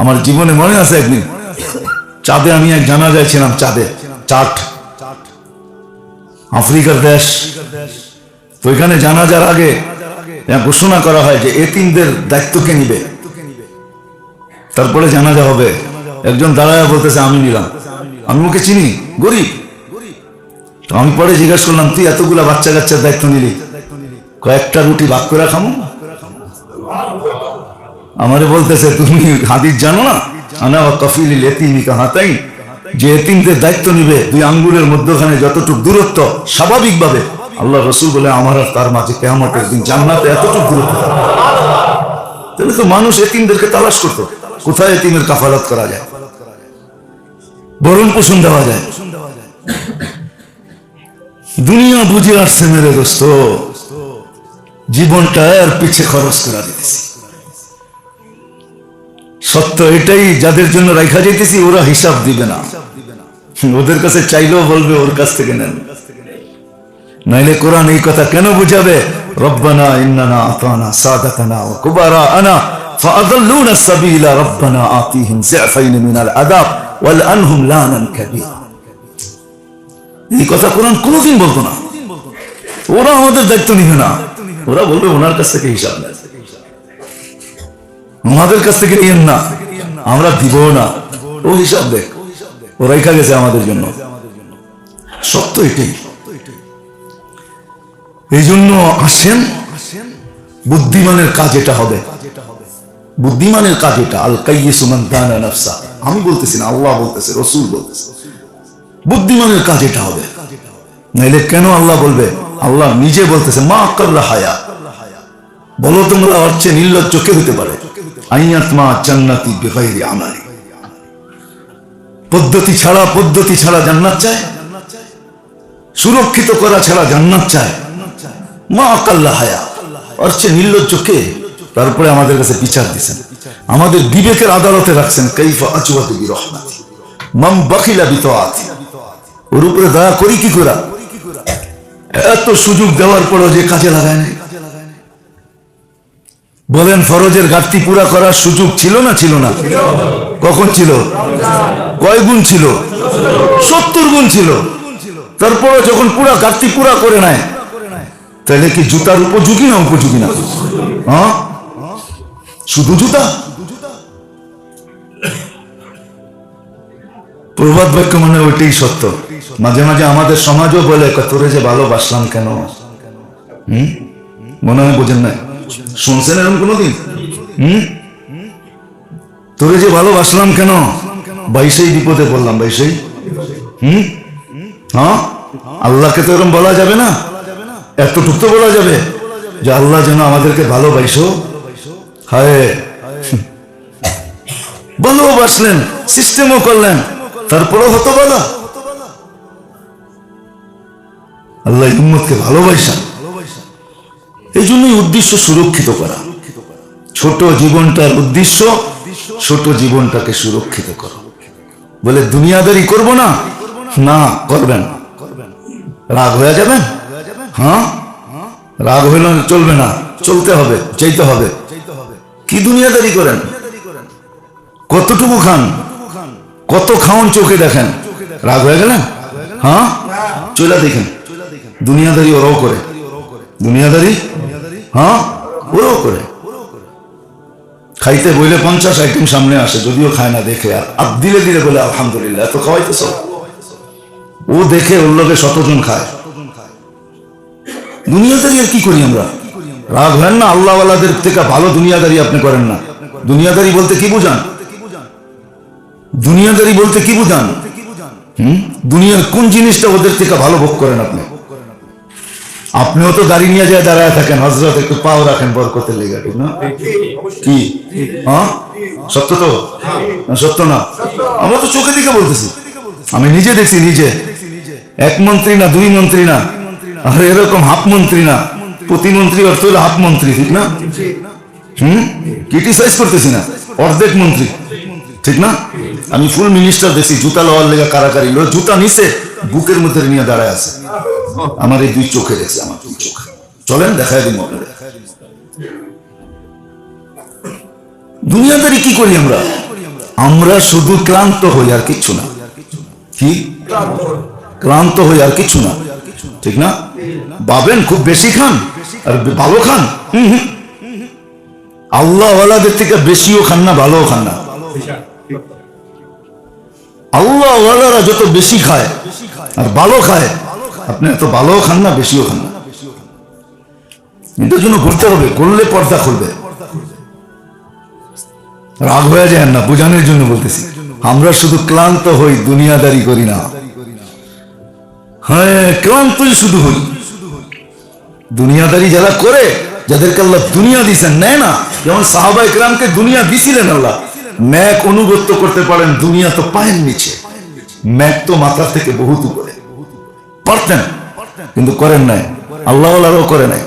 আমার জীবনে মনে আছে একদিন। চাঁদে আমি এক জানা ছিলাম, চাঁদে। চাট আফ্রিকার দেশ। তো এখানে জানাজার আগে ঘোষণা করা হয় যে এতিমদের দায়িত্ব কে নিবে? তারপরে জানাজা হবে। একজন দাঁড়ায় বলতেছে, আমি নিলাম। আমি ওকে চিনি, গরিব। তো আমি পরে জিজ্ঞাসা করলাম, তুই এতগুলা বাচ্চা কাচ্চার দায়িত্ব নিলি? কয়েকটা রুটি ভাগ করে খামো? আমারে বলতেছে, তুমি হাদিস জানো না? আনা কফিল এতিমি কাহাতাই যে এতিমদের দায়িত্ব নিবে, দুই আঙ্গুলের মধ্যখানে যতটুকু দূরত্ব, স্বাভাবিকভাবে। আল্লাহ রসুল বলে, আমার আর তার মাঝে কেমতের দিন জান্নাতে এতটুকু দূরত্ব। তাহলে তো মানুষ এতিমদেরকে তালাশ করতো, কোথায় এতিমের কাফালত করা যায়? বরণ পোষণ দেওয়া যায়। দুনিয়া বুঝে আসছে, মেরে দোস্ত, জীবনটা আর পিছে খরচ করা দিতেছি। সত্য এটাই যাদের জন্য রেখা যেতেছি ওরা হিসাব দিবে না। ওদের কাছে চাইলেও বলবে, ওর কাছ থেকে নেন। নাইলে কোরআন এই কথা কেন বুঝাবে? রব্বানা ইন্নানা আতানা সাদাতানা কুবারা আনা এই কথা কোরআন বলতো না। ওরা আমাদের দায়িত্ব নিবে না। ওরা বলবে, ওনার কাছ থেকে হিসাব নেয় আমাদের কাছ থেকে নিয়েন না। আমরা দিব না। ও হিসাব দেখ। ও রেখা গেছে আমাদের জন্য। সত্য এটাই। এই জন্য আসেন। বুদ্ধিমানের কাজ এটা হবে। বুদ্ধিমানের কাজ এটা। আল কাইয়িসুমান দানা নাফসা। আমি বলতেছি না, আল্লাহ বলতেছে, রসুল বলতেছে। বুদ্ধিমানের কাজ এটা হবে। নাইলে কেন আল্লাহ বলবে? আল্লাহ নিজে বলতেছে, মা আকাল্লা হায়া। বলো তোমরা অর্থে নির্লজ্জ কে হতে পারে? পদ্ধতি ছাড়া পদ্ধতি ছাড়া জান্নাত চায়, সুরক্ষিত করা ছাড়া জান্নাত চায়। মা আকাল্লা হায়া। অর্থে নির্লজ্জ কে? তারপরে আমাদের কাছে বিচার দিচ্ছেন আমাদের বিবেকের আদালতে রাখছেন, কাইফা আচুয়াতু বিরহমাতি। মাম বাখিলা বিতআতি ওর উপরে দয়া করি কি করা? এত সুযোগ দেওয়ার পরও যে কাজে লাগায় নাই। বলেন, ফরজের ঘাটতি পুরা করার সুযোগ ছিল না ছিল না? কখন ছিল? কয় গুণ ছিল? সত্তর গুণ ছিল। তারপরে যখন পুরা ঘাটতি পুরা করে নেয়, তাহলে কি জুতার উপযোগী না উপযোগী না? হ্যাঁ? শুধু জুতা? প্রবাদ বাক্য মানে ওইটাই সত্য। মাঝে মাঝে আমাদের সমাজও বলে, তোরে যে ভালোবাসলাম কেন? হম? মনে হয় বোঝেন না শুনছেন এরকম কোনোদিন? হুম? তোরে যে ভালোবাসলাম কেন? বাইশেই বিপদে পড়লাম, বাইশেই। হুম? হ্যাঁ? আল্লাহকে তো এরকম বলা যাবে না। এতটুক তো বলা যাবে যে আল্লাহ যেন আমাদেরকে ভালোবাসো। হায়। ভালোবাসলেন সিস্টেমও করলেন, তারপরেও হতো বলা আল্লাহ উম্মতকে ভালোবাসা। এই জন্যই উদ্দেশ্য সুরক্ষিত করা। ছোট জীবনটার উদ্দেশ্য ছোট জীবনটাকে সুরক্ষিত করা। বলে, দুনিয়াদারি করব না? না করবেন রাগ হয়ে যাবেন হ্যাঁ? রাগ হইল চলবে না। চলতে হবে চাইতে হবে। কি দুনিয়াদারি করেন? কতটুকু খান? কত খাওন চোখে দেখেন। রাগ হয়ে গেলেন? হ্যাঁ? চলে দেখেন। দুনিয়াদারি ওরাও করে। দুনিয়াদারি? হ্যাঁ? ওরাও করে। খাইতে বইলে পঞ্চাশ আইটেম সামনে আসে, যদিও খায় না দেখে আর আর দিলে দিলে বলে, আলহামদুলিল্লাহ এত খাওয়াইতে সব ও দেখে ওর লোকে শতজন খায়। দুনিয়াদারি আর কি করি আমরা? রাগ হয় না? আল্লাহওয়ালাদের থেকে ভালো দুনিয়াদারি আপনি করেন না। দুনিয়াদারি বলতে কি বুঝান? দুনিয়াদারি বলতে কি বুঝান? হুম? দুনিয়ার কোন জিনিসটা ওদের থেকে ভালো ভোগ করেন আপনি? আপনিও তো গাড়ি নিয়ে যায় দাঁড়ায় থাকেন হজরত একটু পাও রাখেন, বরকতের লেগে না? কি? হ্যাঁ? সত্য তো? সত্য না। আমরা তো চোখে দিকে বলতেছি। আমি নিজে দেখছি, নিজে। এক মন্ত্রী না, দুই মন্ত্রী না। আর এরকম হাফ মন্ত্রী না। প্রতিমন্ত্রী অর্থ হলো হাফ মন্ত্রী, ঠিক না? হুম? ক্রিটিসাইজ করতেছি না। অর্ধেক মন্ত্রী, ঠিক না? আমি ফুল মিনিস্টার দেখছি, জুতা লওয়ার লেগে কারাকারি। জুতা নিচে, বুকের মধ্যে নিয়ে দাঁড়ায় আছে। আমার এই দুই চোখে দেখছি, আমার দুই চোখে। চলেন দেখায় দিব আপনাদের। দুনিয়াদারি কি করি আমরা? আমরা শুধু ক্লান্ত হই আর কিচ্ছু না। কি? ক্লান্ত হই আর কিছু না। ঠিক না? ভাবেন, খুব বেশি খান, আর ভালো খান। আল্লাহ ওয়ালাদের থেকে বেশিও খান না, ভালোও খান না। আল্লাহ ওয়ালারা যত বেশি খায়, আর ভালো খায় আপনি এত ভালোও খান না, বেশিও খান না। এটার জন্য করতে হবে, করলে পর্দা খুলবে। রাগ হয়ে যায় না, বোঝানোর জন্য বলতেছি। আমরা শুধু ক্লান্ত হই, দুনিয়াদারি করি না। হ্যাঁ ক্লান্তই শুধু হই। দুনিয়াদারি যারা করে, যাদেরকে আল্লাহ দুনিয়া দিছেন নেয় না। যেমন সাহাবা ইকরামকে দুনিয়া দিছিলেন আল্লাহ। ম্যাক অনুগত্য করতে পারেন, দুনিয়া তো পায়ের নিচে। ম্যাক তো মাথার থেকে বহুত উপরে। পারতেন কিন্তু করেন নাই। আল্লাহ করে নাই।